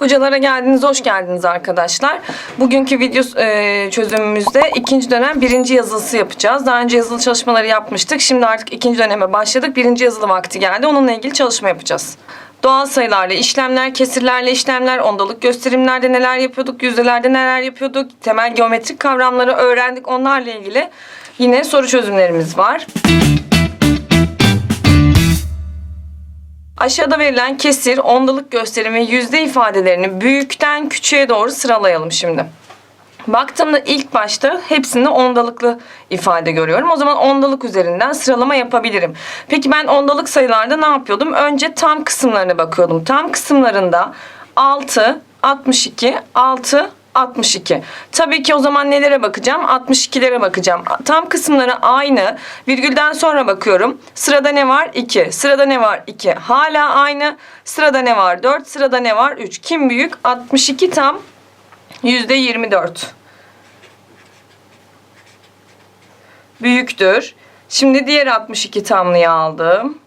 Hocalara geldiniz, hoş geldiniz arkadaşlar. Bugünkü video e, çözümümüzde ikinci dönem birinci yazılısı yapacağız. Daha önce yazılı çalışmaları yapmıştık. Şimdi artık ikinci döneme başladık. Birinci yazılı vakti geldi. Onunla ilgili çalışma yapacağız. Doğal sayılarla işlemler, kesirlerle işlemler, ondalık gösterimlerde neler yapıyorduk, yüzdelerde neler yapıyorduk, temel geometrik kavramları öğrendik. Onlarla ilgili yine soru çözümlerimiz var. Aşağıda verilen kesir, ondalık gösterim ve yüzde ifadelerini büyükten küçüğe doğru sıralayalım şimdi. Baktığımda ilk başta hepsinde ondalıklı ifade görüyorum. O zaman ondalık üzerinden sıralama yapabilirim. Peki ben ondalık sayılarda ne yapıyordum? Önce tam kısımlarına bakıyordum. Tam kısımlarında 6, 62, 6, 62. Tabii ki o zaman nelere bakacağım? 62'lere bakacağım. Tam kısımları aynı. Virgülden sonra bakıyorum. Sırada ne var? 2. Sırada ne var? 2. Hala aynı. Sırada ne var? 4. Sırada ne var? 3. Kim büyük? 62 tam yüzde 24. Büyüktür. Şimdi diğer 62 tamlıyı aldım.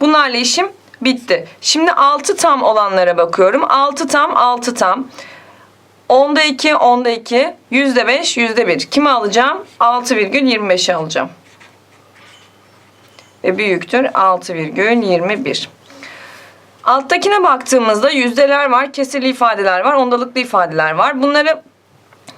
Bunlarla işim bitti. Şimdi 6 tam olanlara bakıyorum. 6 tam, 6 tam. 10'da 2, 10'da 2, yüzde 5, yüzde 1. Kimi alacağım? 6,25'i alacağım. Ve büyüktür 6,21. Alttakine baktığımızda yüzdeler var, kesirli ifadeler var, ondalıklı ifadeler var. Bunları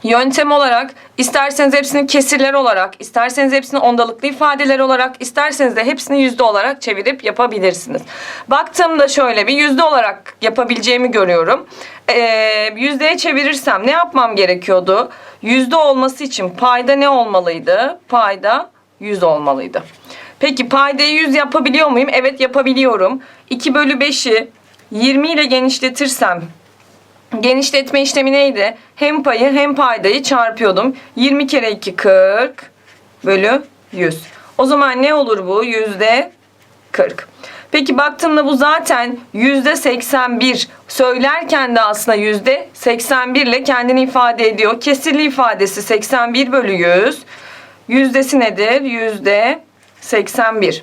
yöntem olarak isterseniz hepsini kesirler olarak, isterseniz hepsini ondalıklı ifadeler olarak, isterseniz de hepsini yüzde olarak çevirip yapabilirsiniz. Baktığımda şöyle bir yüzde olarak yapabileceğimi görüyorum. Ee, yüzdeye çevirirsem ne yapmam gerekiyordu? Yüzde olması için payda ne olmalıydı? Payda 100 olmalıydı. Peki paydayı 100 yapabiliyor muyum? Evet yapabiliyorum. 2 bölü 5'i 20 ile genişletirsem genişletme işlemi neydi? Hem payı hem paydayı çarpıyordum. 20 kere 2 40 bölü 100. O zaman ne olur bu? Yüzde 40. Peki baktığımda bu zaten yüzde 81 söylerken de aslında yüzde 81 ile kendini ifade ediyor. Kesirli ifadesi 81 bölü 100. Yüzdesi nedir? Yüzde 81.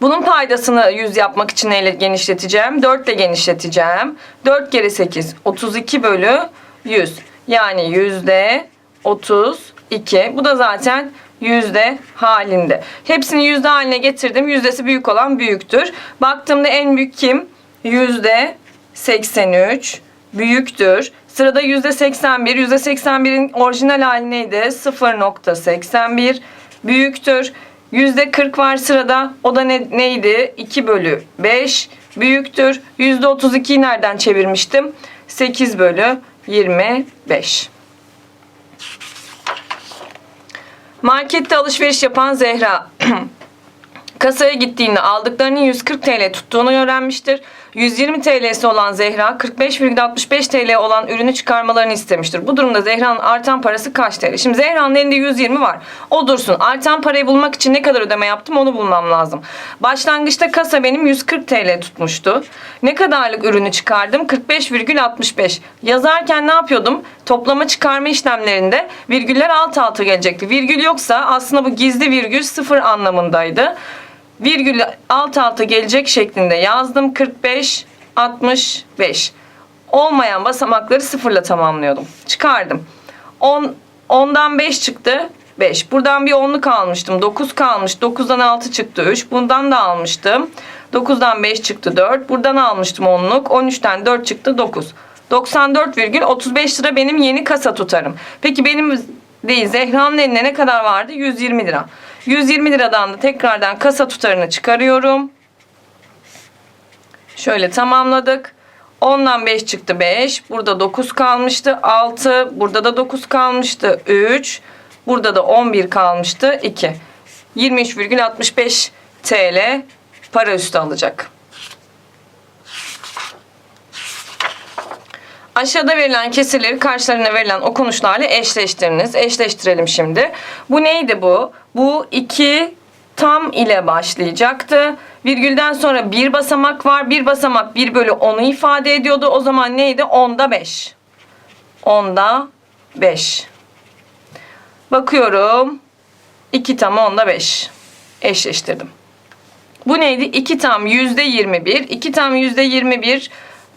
Bunun paydasını 100 yapmak için neyle genişleteceğim? 4 ile genişleteceğim. 4 kere 8 32 bölü 100. Yani yüzde 32. Bu da zaten yüzde halinde. Hepsini yüzde haline getirdim. Yüzdesi büyük olan büyüktür. Baktığımda en büyük kim? Yüzde 83 büyüktür. Sırada yüzde 81. Yüzde 81'in orijinal hali neydi? 0.81 büyüktür. Yüzde 40 var sırada. O da ne, neydi? 2 bölü 5 büyüktür. Yüzde 32'yi nereden çevirmiştim? 8 bölü 25. Markette alışveriş yapan Zehra kasaya gittiğinde aldıklarının 140 TL tuttuğunu öğrenmiştir. 120 TL'si olan Zehra 45,65 TL olan ürünü çıkarmalarını istemiştir. Bu durumda Zehra'nın artan parası kaç TL? Şimdi Zehra'nın elinde 120 var. O dursun. Artan parayı bulmak için ne kadar ödeme yaptım onu bulmam lazım. Başlangıçta kasa benim 140 TL tutmuştu. Ne kadarlık ürünü çıkardım? 45,65. Yazarken ne yapıyordum? Toplama çıkarma işlemlerinde virgüller alt alta gelecekti. Virgül yoksa aslında bu gizli virgül sıfır anlamındaydı virgül alt alta gelecek şeklinde yazdım. 45, 65. Olmayan basamakları sıfırla tamamlıyordum. Çıkardım. 10, 10'dan 5 çıktı. 5. Buradan bir 10'luk almıştım. 9 kalmış. 9'dan 6 çıktı 3. Bundan da almıştım. 9'dan 5 çıktı 4. Buradan almıştım 10'luk. 13'ten 4 çıktı 9. 94,35 lira benim yeni kasa tutarım. Peki benim değil Zehra'nın eline ne kadar vardı? 120 lira. 120 liradan da tekrardan kasa tutarını çıkarıyorum. Şöyle tamamladık. 10'dan 5 çıktı 5. Burada 9 kalmıştı. 6. Burada da 9 kalmıştı. 3. Burada da 11 kalmıştı. 2. 23,65 TL para üstü alacak. Aşağıda verilen kesirleri karşılarına verilen okunuşlarla eşleştiriniz. Eşleştirelim şimdi. Bu neydi bu? Bu iki tam ile başlayacaktı. Virgülden sonra bir basamak var. Bir basamak 1 bölü 10'u ifade ediyordu. O zaman neydi? 10'da 5. 10'da 5. Bakıyorum. 2 tam 10'da 5. Eşleştirdim. Bu neydi? 2 tam yüzde 21. 2 tam yüzde 21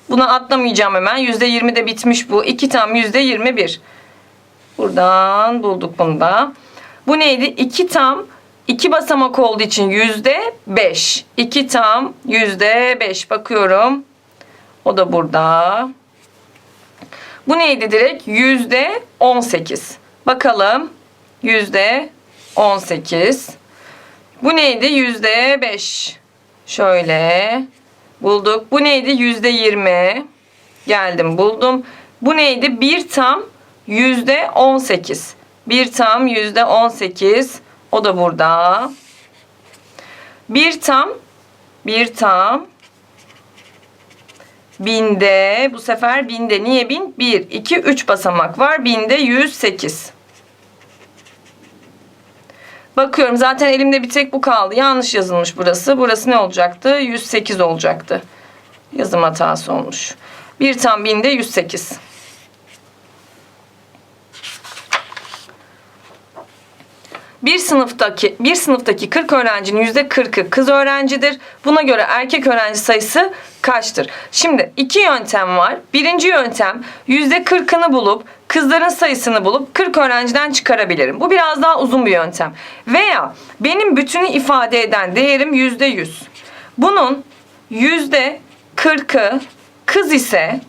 Buna atlamayacağım hemen. %20 de bitmiş bu. 2 tam %21. Buradan bulduk bunu da. Bu neydi? 2 tam 2 basamak olduğu için %5. 2 tam %5. Bakıyorum. O da burada. Bu neydi direkt? Yüzde 18. Bakalım. Yüzde 18. Bu neydi? Yüzde 5. Şöyle. Bulduk. Bu neydi? Yüzde 20. Geldim buldum. Bu neydi? Bir tam yüzde 18. Bir tam yüzde 18. O da burada. Bir tam. Bir tam. Binde bu sefer binde niye bin? 1, 2, 3 basamak var. Binde 108. Bakıyorum zaten elimde bir tek bu kaldı. Yanlış yazılmış burası. Burası ne olacaktı? 108 olacaktı. Yazım hatası olmuş. Bir tam binde 108. Bir sınıftaki bir sınıftaki 40 öğrencinin %40'ı kız öğrencidir. Buna göre erkek öğrenci sayısı kaçtır? Şimdi iki yöntem var. Birinci yöntem %40'ını bulup kızların sayısını bulup 40 öğrenciden çıkarabilirim. Bu biraz daha uzun bir yöntem. Veya benim bütünü ifade eden değerim %100. Bunun %40'ı kız ise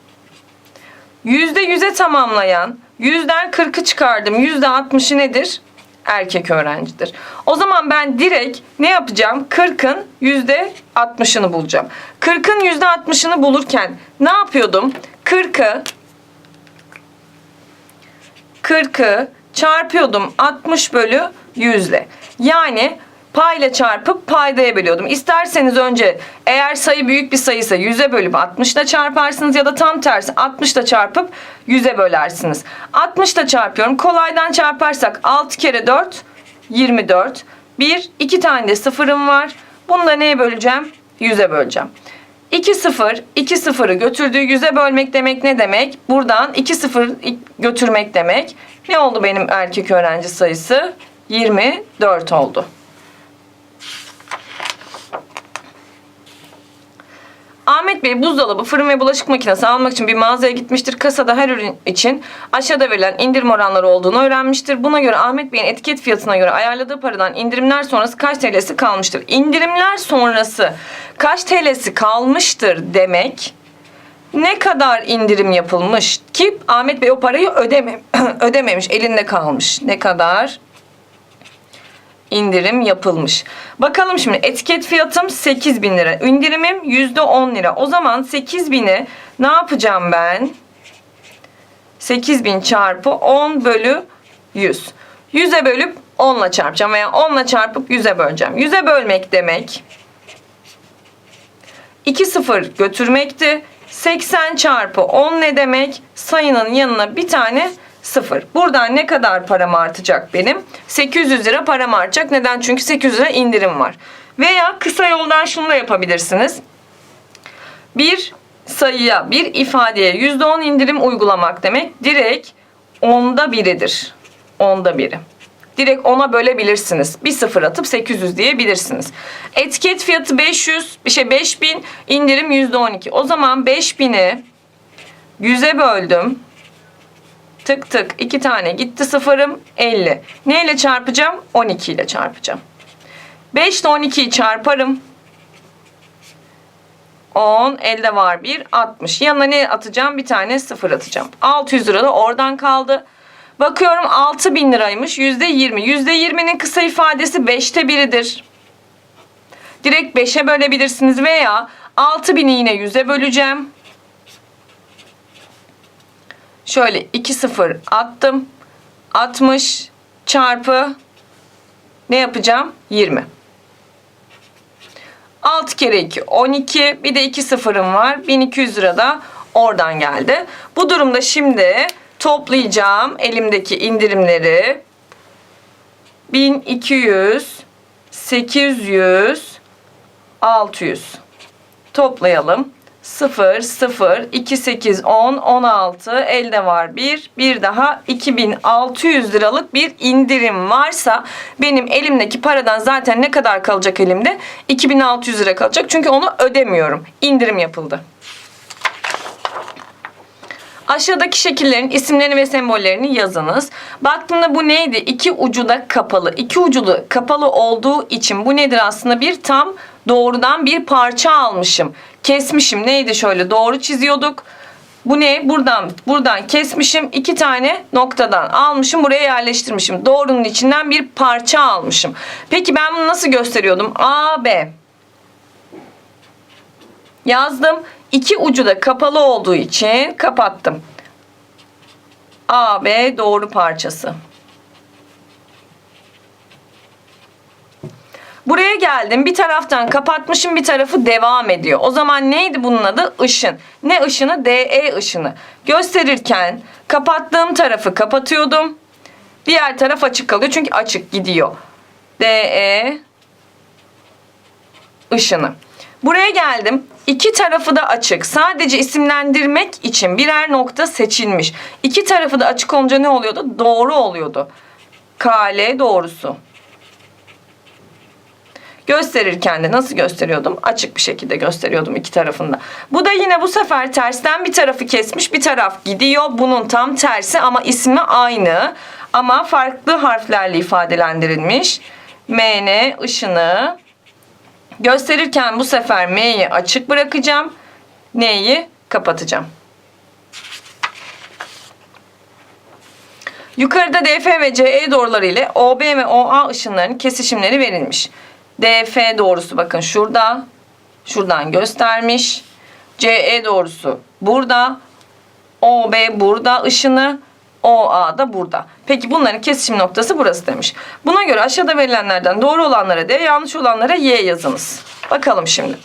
%100'e tamamlayan yüzden 40'ı çıkardım. %60'ı nedir? Erkek öğrencidir. O zaman ben direkt ne yapacağım? 40'ın %60'ını bulacağım. 40'ın %60'ını bulurken ne yapıyordum? 40'ı 40'ı çarpıyordum 60 bölü 100 ile. Yani payla çarpıp paydaya bölüyordum. İsterseniz önce eğer sayı büyük bir sayıysa 100'e bölüp 60 ile çarparsınız ya da tam tersi 60 ile çarpıp 100'e bölersiniz. 60 ile çarpıyorum. Kolaydan çarparsak 6 kere 4 24. 1 2 tane de sıfırım var. Bunu da neye böleceğim? 100'e böleceğim. 2 0 2 0'ı götürdüğü 100'e bölmek demek ne demek? Buradan 2 0 götürmek demek. Ne oldu benim erkek öğrenci sayısı? 24 oldu. Ahmet Bey buzdolabı, fırın ve bulaşık makinesi almak için bir mağazaya gitmiştir. Kasada her ürün için aşağıda verilen indirim oranları olduğunu öğrenmiştir. Buna göre Ahmet Bey'in etiket fiyatına göre ayarladığı paradan indirimler sonrası kaç TL'si kalmıştır? İndirimler sonrası kaç TL'si kalmıştır demek ne kadar indirim yapılmış ki Ahmet Bey o parayı ödeme, ödememiş, elinde kalmış. Ne kadar indirim yapılmış. Bakalım şimdi etiket fiyatım 8 bin lira. İndirimim %10 lira. O zaman 8 bini ne yapacağım ben? 8 bin çarpı 10 bölü 100. 100'e bölüp 10 ile çarpacağım veya 10 ile çarpıp 100'e böleceğim. 100'e bölmek demek 2 sıfır götürmekti. 80 çarpı 10 ne demek? Sayının yanına bir tane 0. Buradan ne kadar param artacak benim? 800 lira param artacak. Neden? Çünkü 800 lira indirim var. Veya kısa yoldan şunu da yapabilirsiniz. Bir sayıya, bir ifadeye %10 indirim uygulamak demek direkt onda biridir. Onda biri. Direkt ona bölebilirsiniz. Bir sıfır atıp 800 diyebilirsiniz. Etiket fiyatı 500, bir şey 5000, indirim %12. O zaman 5000'i 100'e böldüm. Tık tık iki tane gitti sıfırım 50. Neyle çarpacağım? 12 ile çarpacağım. 5 ile 12'yi çarparım. 10 elde var 1 60. Yanına ne atacağım? Bir tane sıfır atacağım. 600 lira da oradan kaldı. Bakıyorum 6000 liraymış. %20. %20'nin kısa ifadesi 5'te 1'idir. Direkt 5'e bölebilirsiniz veya 6000'i yine 100'e böleceğim. Şöyle 2 0 attım. 60 çarpı ne yapacağım? 20. 6 kere 2 12 bir de 2 sıfırım var 1200 lira da oradan geldi. Bu durumda şimdi toplayacağım elimdeki indirimleri 1200 800 600 toplayalım. 0 0 2 8 10 16 elde var 1 bir daha 2600 liralık bir indirim varsa benim elimdeki paradan zaten ne kadar kalacak elimde 2600 lira kalacak çünkü onu ödemiyorum indirim yapıldı Aşağıdaki şekillerin isimlerini ve sembollerini yazınız. Baktığımda bu neydi? İki ucu da kapalı. İki ucu kapalı olduğu için bu nedir aslında? Bir tam doğrudan bir parça almışım. Kesmişim. Neydi şöyle doğru çiziyorduk. Bu ne? Buradan buradan kesmişim. iki tane noktadan almışım. Buraya yerleştirmişim. Doğrunun içinden bir parça almışım. Peki ben bunu nasıl gösteriyordum? A, B. Yazdım. İki ucu da kapalı olduğu için kapattım. A, B doğru parçası. Buraya geldim. Bir taraftan kapatmışım, bir tarafı devam ediyor. O zaman neydi bunun adı? Işın. Ne ışını? DE ışını. Gösterirken kapattığım tarafı kapatıyordum. Diğer taraf açık kalıyor çünkü açık gidiyor. DE ışını. Buraya geldim. İki tarafı da açık. Sadece isimlendirmek için birer nokta seçilmiş. İki tarafı da açık olunca ne oluyordu? Doğru oluyordu. KL doğrusu. Gösterirken de nasıl gösteriyordum? Açık bir şekilde gösteriyordum iki tarafında. Bu da yine bu sefer tersten bir tarafı kesmiş bir taraf gidiyor. Bunun tam tersi ama ismi aynı. Ama farklı harflerle ifadelendirilmiş. MN ışını gösterirken bu sefer M'yi açık bırakacağım. N'yi kapatacağım. Yukarıda DF ve CE doğruları ile OB ve OA ışınlarının kesişimleri verilmiş. DF doğrusu bakın şurada. Şuradan göstermiş. CE doğrusu burada. OB burada ışını. OA da burada. Peki bunların kesişim noktası burası demiş. Buna göre aşağıda verilenlerden doğru olanlara D, yanlış olanlara Y yazınız. Bakalım şimdi.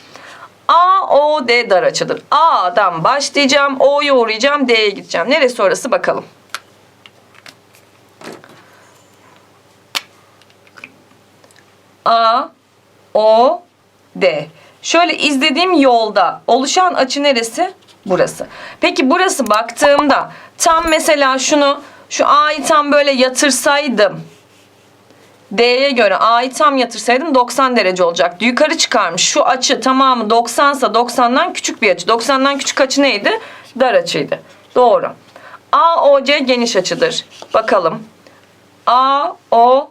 A, O, D dar açıdır. A'dan başlayacağım. O'ya uğrayacağım. D'ye gideceğim. Neresi orası bakalım. A, O, D. Şöyle izlediğim yolda oluşan açı neresi? Burası. Peki burası baktığımda tam mesela şunu şu A'yı tam böyle yatırsaydım D'ye göre A'yı tam yatırsaydım 90 derece olacaktı. Yukarı çıkarmış. Şu açı tamamı 90 ise 90'dan küçük bir açı. 90'dan küçük açı neydi? Dar açıydı. Doğru. AOC geniş açıdır. Bakalım. AOC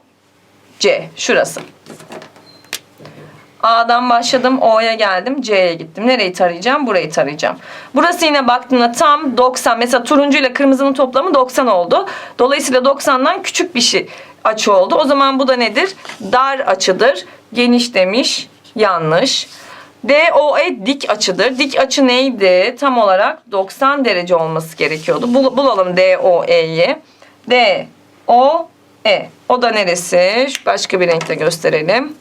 şurası. A'dan başladım, O'ya geldim, C'ye gittim. Nereyi tarayacağım? Burayı tarayacağım. Burası yine baktığımda tam 90. Mesela turuncu ile kırmızının toplamı 90 oldu. Dolayısıyla 90'dan küçük bir şey açı oldu. O zaman bu da nedir? Dar açıdır. Geniş demiş. Yanlış. DOE dik açıdır. Dik açı neydi? Tam olarak 90 derece olması gerekiyordu. Bul bulalım DOE'yi. D-O-E. O da neresi? Başka bir renkte gösterelim.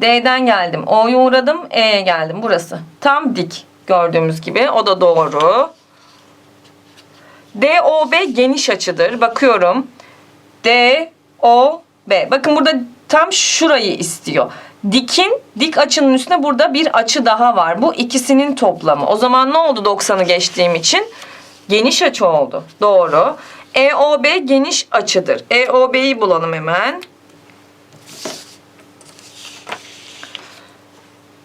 D'den geldim. O'ya uğradım. E'ye geldim. Burası. Tam dik. Gördüğümüz gibi. O da doğru. DOB geniş açıdır. Bakıyorum. DOB. Bakın burada tam şurayı istiyor. Dikin dik açının üstüne burada bir açı daha var. Bu ikisinin toplamı. O zaman ne oldu 90'ı geçtiğim için? Geniş açı oldu. Doğru. EOB geniş açıdır. EOB'yi bulalım hemen.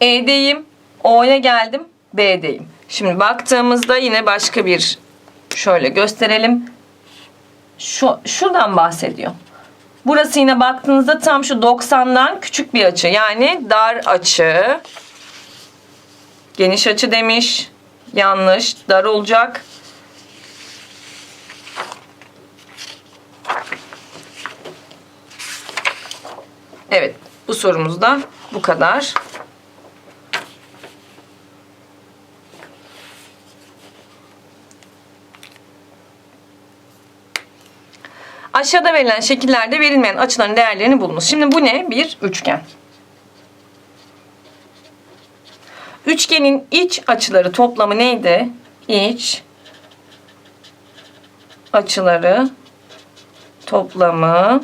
E'deyim. O'ya geldim. B'deyim. Şimdi baktığımızda yine başka bir şöyle gösterelim. Şu, şuradan bahsediyor. Burası yine baktığınızda tam şu 90'dan küçük bir açı. Yani dar açı. Geniş açı demiş. Yanlış. Dar olacak. Evet. Bu sorumuz da bu kadar. Aşağıda verilen şekillerde verilmeyen açıların değerlerini bulunuz. Şimdi bu ne? Bir üçgen. Üçgenin iç açıları toplamı neydi? İç açıları toplamı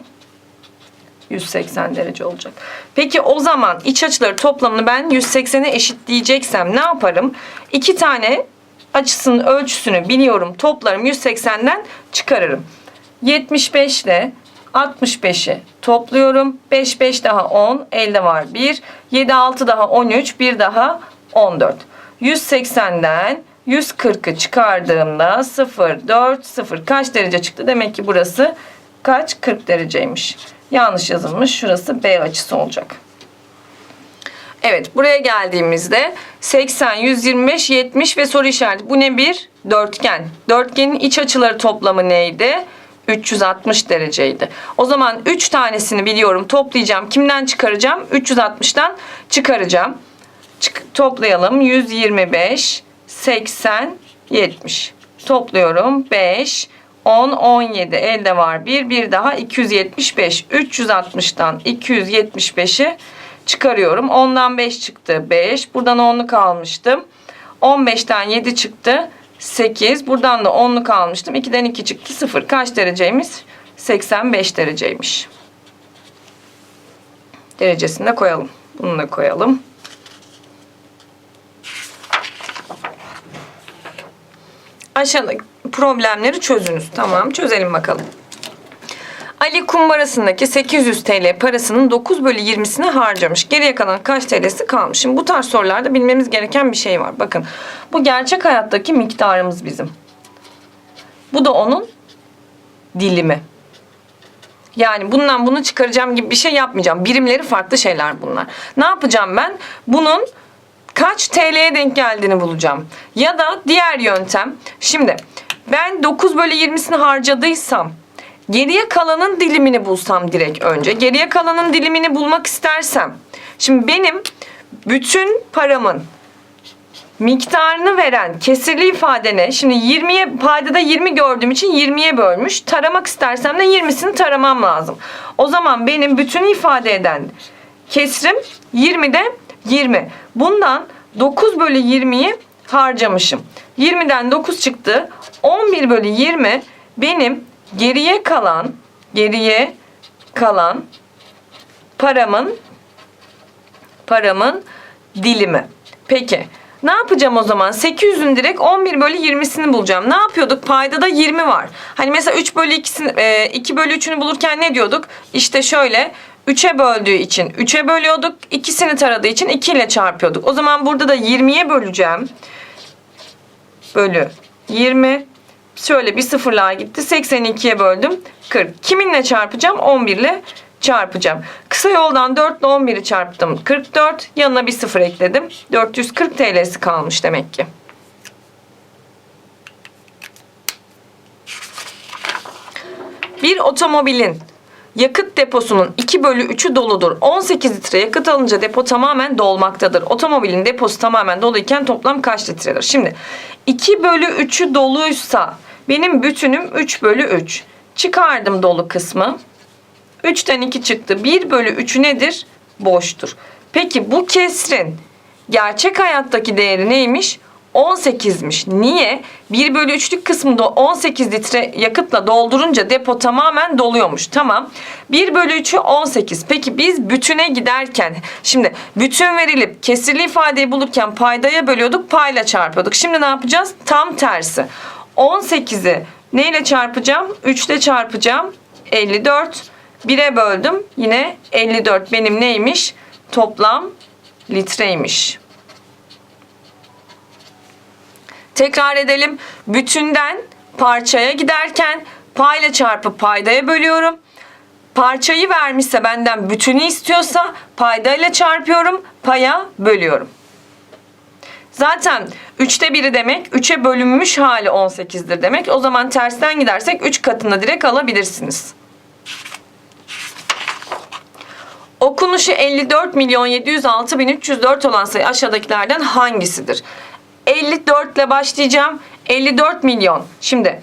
180 derece olacak. Peki o zaman iç açıları toplamını ben 180'e eşitleyeceksem ne yaparım? İki tane açısının ölçüsünü biliyorum. Toplarım 180'den çıkarırım. 75 ile 65'i topluyorum. 5 5 daha 10, elde var 1. 7 6 daha 13, 1 daha 14. 180'den 140'ı çıkardığımda 0, 4, 0 kaç derece çıktı? Demek ki burası kaç? 40 dereceymiş. Yanlış yazılmış. Şurası B açısı olacak. Evet buraya geldiğimizde 80, 125, 70 ve soru işareti. Bu ne bir? Dörtgen. Dörtgenin iç açıları toplamı neydi? 360 dereceydi. O zaman 3 tanesini biliyorum toplayacağım. Kimden çıkaracağım? 360'tan çıkaracağım. Çık- toplayalım. 125, 80, 70. Topluyorum. 5, 10, 17. Elde var 1. Bir daha 275. 360'tan 275'i çıkarıyorum. 10'dan 5 çıktı. 5. Buradan 10'luk almıştım. 15'ten 7 çıktı. 8. Buradan da 10'luk almıştım. 2'den 2 çıktı. 0. Kaç dereceymiş? 85 dereceymiş. Derecesini de koyalım. Bunu da koyalım. Aşağıdaki problemleri çözünüz. Tamam çözelim bakalım. Ali kumbarasındaki 800 TL parasının 9 bölü 20'sini harcamış. Geriye kalan kaç TL'si kalmış? Şimdi bu tarz sorularda bilmemiz gereken bir şey var. Bakın bu gerçek hayattaki miktarımız bizim. Bu da onun dilimi. Yani bundan bunu çıkaracağım gibi bir şey yapmayacağım. Birimleri farklı şeyler bunlar. Ne yapacağım ben? Bunun kaç TL'ye denk geldiğini bulacağım. Ya da diğer yöntem. Şimdi ben 9 bölü 20'sini harcadıysam geriye kalanın dilimini bulsam direkt önce. Geriye kalanın dilimini bulmak istersem. Şimdi benim bütün paramın miktarını veren kesirli ifade ne? Şimdi 20'ye paydada 20 gördüğüm için 20'ye bölmüş. Taramak istersem de 20'sini taramam lazım. O zaman benim bütün ifade eden kesrim 20'de 20. Bundan 9 bölü 20'yi harcamışım. 20'den 9 çıktı. 11 bölü 20 benim geriye kalan geriye kalan paramın paramın dilimi. Peki ne yapacağım o zaman? 800'ün direkt 11 bölü 20'sini bulacağım. Ne yapıyorduk? Paydada 20 var. Hani mesela 3 bölü 2'sini, e, 2 bölü 3'ünü bulurken ne diyorduk? İşte şöyle 3'e böldüğü için 3'e bölüyorduk. İkisini taradığı için 2 ile çarpıyorduk. O zaman burada da 20'ye böleceğim. Bölü 20. Şöyle bir sıfırlığa gitti. 82'ye böldüm. 40. Kiminle çarpacağım? 11 ile çarpacağım. Kısa yoldan 4 ile 11'i çarptım. 44. Yanına bir sıfır ekledim. 440 TL'si kalmış demek ki. Bir otomobilin yakıt deposunun 2 bölü 3'ü doludur. 18 litre yakıt alınca depo tamamen dolmaktadır. Otomobilin deposu tamamen doluyken toplam kaç litredir? Şimdi 2 bölü 3'ü doluysa benim bütünüm 3 bölü 3. Çıkardım dolu kısmı. 3'ten 2 çıktı. 1 bölü 3'ü nedir? Boştur. Peki bu kesrin gerçek hayattaki değeri neymiş? 18'miş. Niye? 1 bölü 3'lük kısmında 18 litre yakıtla doldurunca depo tamamen doluyormuş. Tamam. 1 bölü 3'ü 18. Peki biz bütüne giderken şimdi bütün verilip kesirli ifadeyi bulurken paydaya bölüyorduk payla çarpıyorduk. Şimdi ne yapacağız? Tam tersi. 18'i neyle çarpacağım? 3 ile çarpacağım. 54. 1'e böldüm. Yine 54 benim neymiş? Toplam litreymiş. Tekrar edelim. Bütünden parçaya giderken payla çarpıp paydaya bölüyorum. Parçayı vermişse benden bütünü istiyorsa paydayla çarpıyorum, paya bölüyorum. Zaten 3'te biri demek 3'e bölünmüş hali 18'dir demek. O zaman tersten gidersek 3 katını direkt alabilirsiniz. Okunuşu 54 milyon 706 bin 304 olan sayı aşağıdakilerden hangisidir? 54 ile başlayacağım. 54 milyon. Şimdi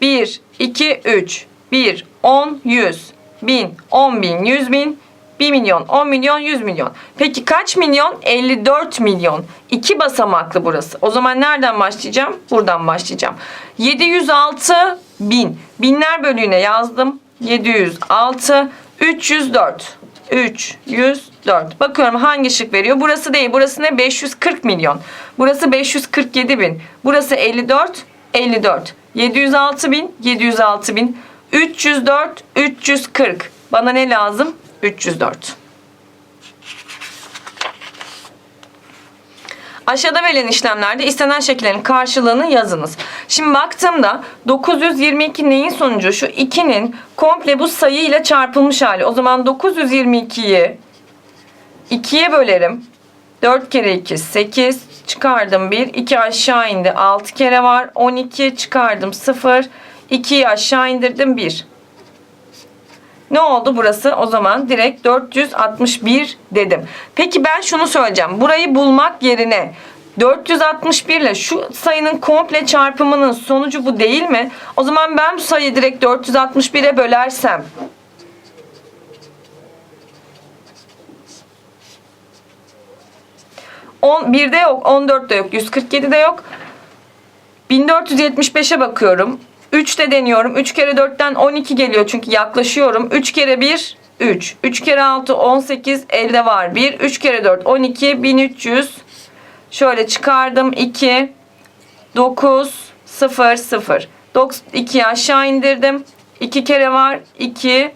1, 2, 3, 1, 10, 100, 1000, 10 bin, 100 bin, 1 milyon, 10 milyon, 100 milyon. Peki kaç milyon? 54 milyon. İki basamaklı burası. O zaman nereden başlayacağım? Buradan başlayacağım. 706 bin. Binler bölüğüne yazdım. 706, 304. 304. Bakıyorum hangi şık veriyor. Burası değil. Burası ne? 540 milyon. Burası 547 bin. Burası 54. 54. 706 bin. 706 bin. 304. 340. Bana ne lazım? 304. Aşağıda verilen işlemlerde istenen şekillerin karşılığını yazınız. Şimdi baktığımda 922 neyin sonucu? Şu 2'nin komple bu sayı ile çarpılmış hali. O zaman 922'yi 2'ye bölerim. 4 kere 2 8 çıkardım 1 2 aşağı indi 6 kere var 12 çıkardım 0 2'yi aşağı indirdim 1 ne oldu burası? O zaman direkt 461 dedim. Peki ben şunu söyleyeceğim. Burayı bulmak yerine 461 ile şu sayının komple çarpımının sonucu bu değil mi? O zaman ben bu sayıyı direkt 461'e bölersem On, 1'de yok, 14'de yok, 147'de yok. 1475'e bakıyorum. 3'te deniyorum. 3 kere 4'ten 12 geliyor çünkü yaklaşıyorum. 3 kere 1 3. 3 kere 6 18 elde var 1. 3 kere 4 12 1300. Şöyle çıkardım 2 9 0 0. 2'yi aşağı indirdim. 2 kere var 2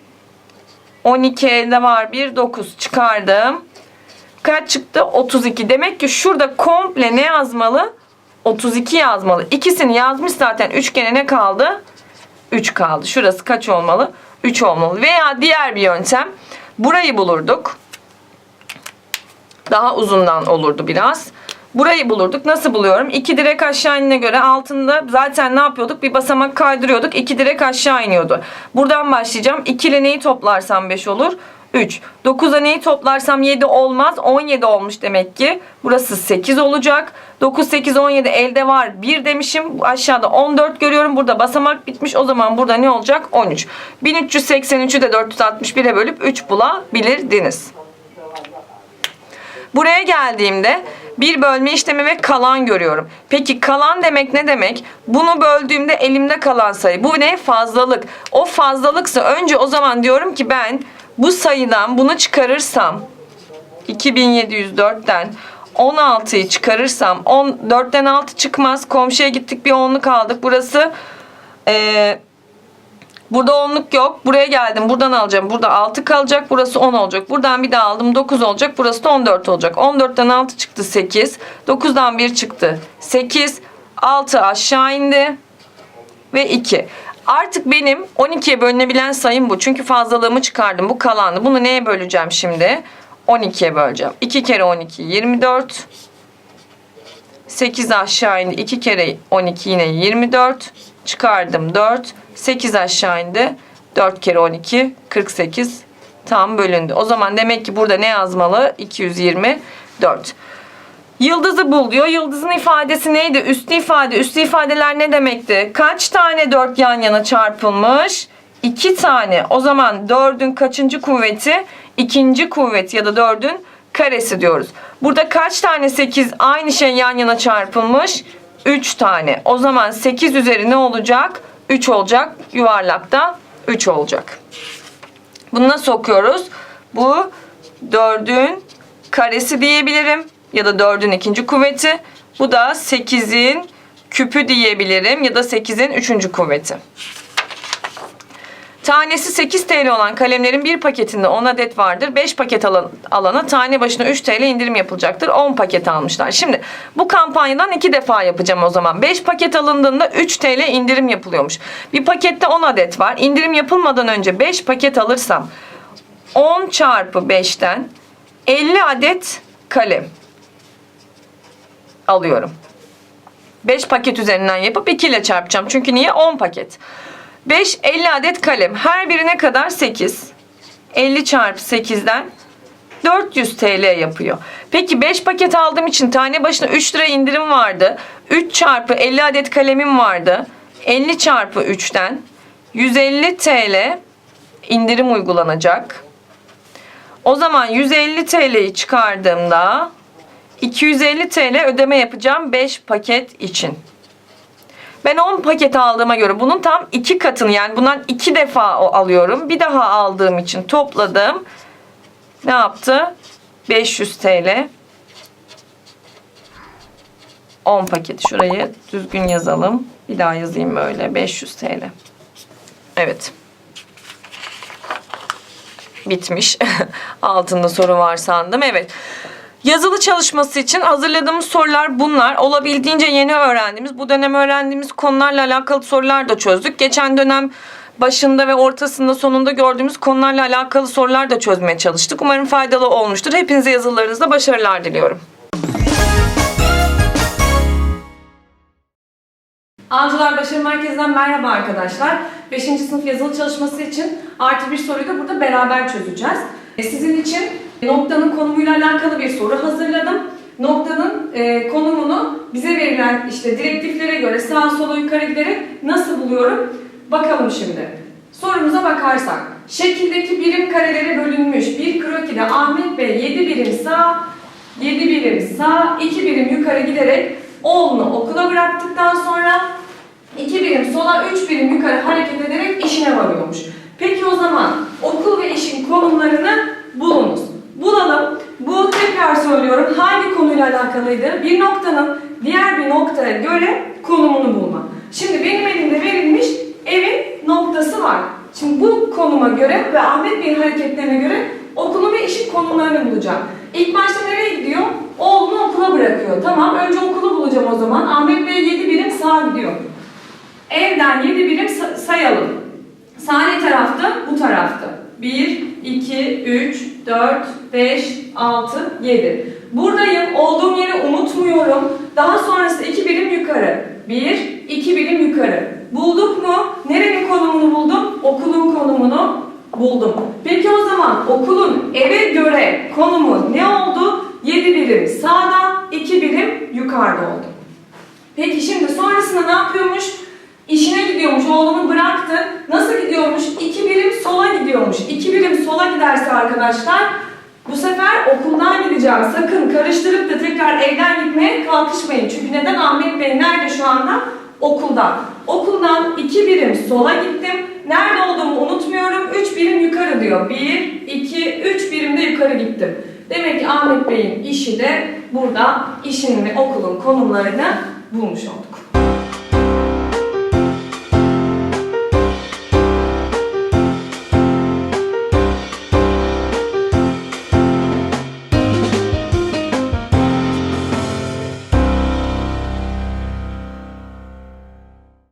12 elde var 1 9 çıkardım. Kaç çıktı? 32. Demek ki şurada komple ne yazmalı? 32 yazmalı. İkisini yazmış zaten. Üçgene ne kaldı? 3 kaldı. Şurası kaç olmalı? 3 olmalı. Veya diğer bir yöntem. Burayı bulurduk. Daha uzundan olurdu biraz. Burayı bulurduk. Nasıl buluyorum? 2 direk aşağı inine göre altında zaten ne yapıyorduk? Bir basamak kaydırıyorduk. 2 direk aşağı iniyordu. Buradan başlayacağım. 2 ile neyi toplarsam 5 olur? 3. 9'a neyi toplarsam 7 olmaz. 17 olmuş demek ki. Burası 8 olacak. 9, 8, 17 elde var. 1 demişim. Aşağıda 14 görüyorum. Burada basamak bitmiş. O zaman burada ne olacak? 13. 1383'ü de 461'e bölüp 3 bulabilirdiniz. Buraya geldiğimde bir bölme işlemi ve kalan görüyorum. Peki kalan demek ne demek? Bunu böldüğümde elimde kalan sayı. Bu ne? Fazlalık. O fazlalıksa önce o zaman diyorum ki ben bu sayıdan bunu çıkarırsam 2704'ten 16'yı çıkarırsam 10, 4'ten 6 çıkmaz. Komşuya gittik bir 10'luk aldık. Burası eee Burada 10'luk yok. Buraya geldim. Buradan alacağım. Burada 6 kalacak. Burası 10 olacak. Buradan bir daha aldım. 9 olacak. Burası da 14 olacak. 14'ten 6 çıktı 8. 9'dan 1 çıktı 8. 6 aşağı indi. Ve 2. Artık benim 12'ye bölünebilen sayım bu. Çünkü fazlalığımı çıkardım. Bu kalandı. Bunu neye böleceğim şimdi? 12'ye böleceğim. 2 kere 12 24. 8 aşağı indi. 2 kere 12 yine 24. Çıkardım 4. 8 aşağı indi. 4 kere 12 48 tam bölündü. O zaman demek ki burada ne yazmalı? 224. Yıldızı bul diyor. Yıldızın ifadesi neydi? Üslü ifade. Üslü ifadeler ne demekti? Kaç tane 4 yan yana çarpılmış? 2 tane. O zaman 4'ün kaçıncı kuvveti? İkinci kuvvet ya da 4'ün karesi diyoruz. Burada kaç tane 8 aynı şey yan yana çarpılmış? 3 tane. O zaman 8 üzeri ne olacak? 3 olacak. Yuvarlakta 3 olacak. Bunu nasıl okuyoruz? Bu 4'ün karesi diyebilirim. Ya da 4'ün ikinci kuvveti. Bu da 8'in küpü diyebilirim. Ya da 8'in üçüncü kuvveti. Tanesi 8 TL olan kalemlerin bir paketinde 10 adet vardır. 5 paket alan, alana tane başına 3 TL indirim yapılacaktır. 10 paket almışlar. Şimdi bu kampanyadan 2 defa yapacağım o zaman. 5 paket alındığında 3 TL indirim yapılıyormuş. Bir pakette 10 adet var. İndirim yapılmadan önce 5 paket alırsam 10 çarpı 5'ten 50 adet kalem alıyorum. 5 paket üzerinden yapıp 2 ile çarpacağım. Çünkü niye? 10 paket. 5 50 adet kalem. Her birine kadar 8. 50 çarpı 8'den 400 TL yapıyor. Peki 5 paket aldığım için tane başına 3 lira indirim vardı. 3 çarpı 50 adet kalemim vardı. 50 çarpı 3'ten 150 TL indirim uygulanacak. O zaman 150 TL'yi çıkardığımda 250 TL ödeme yapacağım 5 paket için. Ben 10 paket aldığıma göre bunun tam iki katını yani bundan iki defa o alıyorum. Bir daha aldığım için topladım. Ne yaptı? 500 TL. 10 paket. Şurayı düzgün yazalım. Bir daha yazayım böyle. 500 TL. Evet. Bitmiş. Altında soru var sandım. Evet. Yazılı çalışması için hazırladığımız sorular bunlar. Olabildiğince yeni öğrendiğimiz, bu dönem öğrendiğimiz konularla alakalı sorular da çözdük. Geçen dönem başında ve ortasında sonunda gördüğümüz konularla alakalı sorular da çözmeye çalıştık. Umarım faydalı olmuştur. Hepinize yazılarınızda başarılar diliyorum. Avcılar Başarı Merkezi'nden merhaba arkadaşlar. 5. sınıf yazılı çalışması için artı bir soruyu da burada beraber çözeceğiz. Sizin için noktanın konumuyla alakalı bir soru hazırladım. Noktanın e, konumunu bize verilen işte direktiflere göre sağa sola yukarı giderek nasıl buluyorum? Bakalım şimdi. Sorumuza bakarsak. Şekildeki birim karelere bölünmüş bir krokide Ahmet Bey 7 birim sağ, 7 birim sağ, 2 birim yukarı giderek oğlunu okula bıraktıktan sonra 2 birim sola 3 birim yukarı hareket ederek işine varıyormuş. Peki o zaman okul ve işin konumlarını bulunuz. Bulalım. Bu tekrar söylüyorum hangi konuyla alakalıydı? Bir noktanın diğer bir noktaya göre konumunu bulma. Şimdi benim elimde verilmiş evin noktası var. Şimdi bu konuma göre ve Ahmet Bey'in hareketlerine göre okulun ve işin konumlarını bulacağım. İlk başta nereye gidiyor? Oğlunu okula bırakıyor. Tamam önce okulu bulacağım o zaman. Ahmet Bey 7 birim sağa gidiyor. Evden 7 birim sa- sayalım. Sağ ne tarafta? Bu tarafta. 1, 2, 3, 4, 5, 6, 7. Buradayım. Olduğum yeri unutmuyorum. Daha sonrası 2 birim yukarı. 1, 2 birim yukarı. Bulduk mu? Nerenin konumunu buldum? Okulun konumunu buldum. Peki o zaman okulun eve göre konumu ne oldu? 7 birim sağda, 2 birim yukarıda oldu. Peki şimdi sonrasında ne yapıyormuş? İşine gidiyormuş, oğlunu bıraktı. Nasıl gidiyormuş? İki birim sola gidiyormuş. İki birim sola giderse arkadaşlar bu sefer okuldan gideceğim. Sakın karıştırıp da tekrar evden gitmeye kalkışmayın. Çünkü neden? Ahmet Bey nerede şu anda? Okulda. Okuldan iki birim sola gittim. Nerede olduğumu unutmuyorum. Üç birim yukarı diyor. Bir, iki, üç birim de yukarı gittim. Demek ki Ahmet Bey'in işi de burada işin ve okulun konumlarını bulmuş olduk.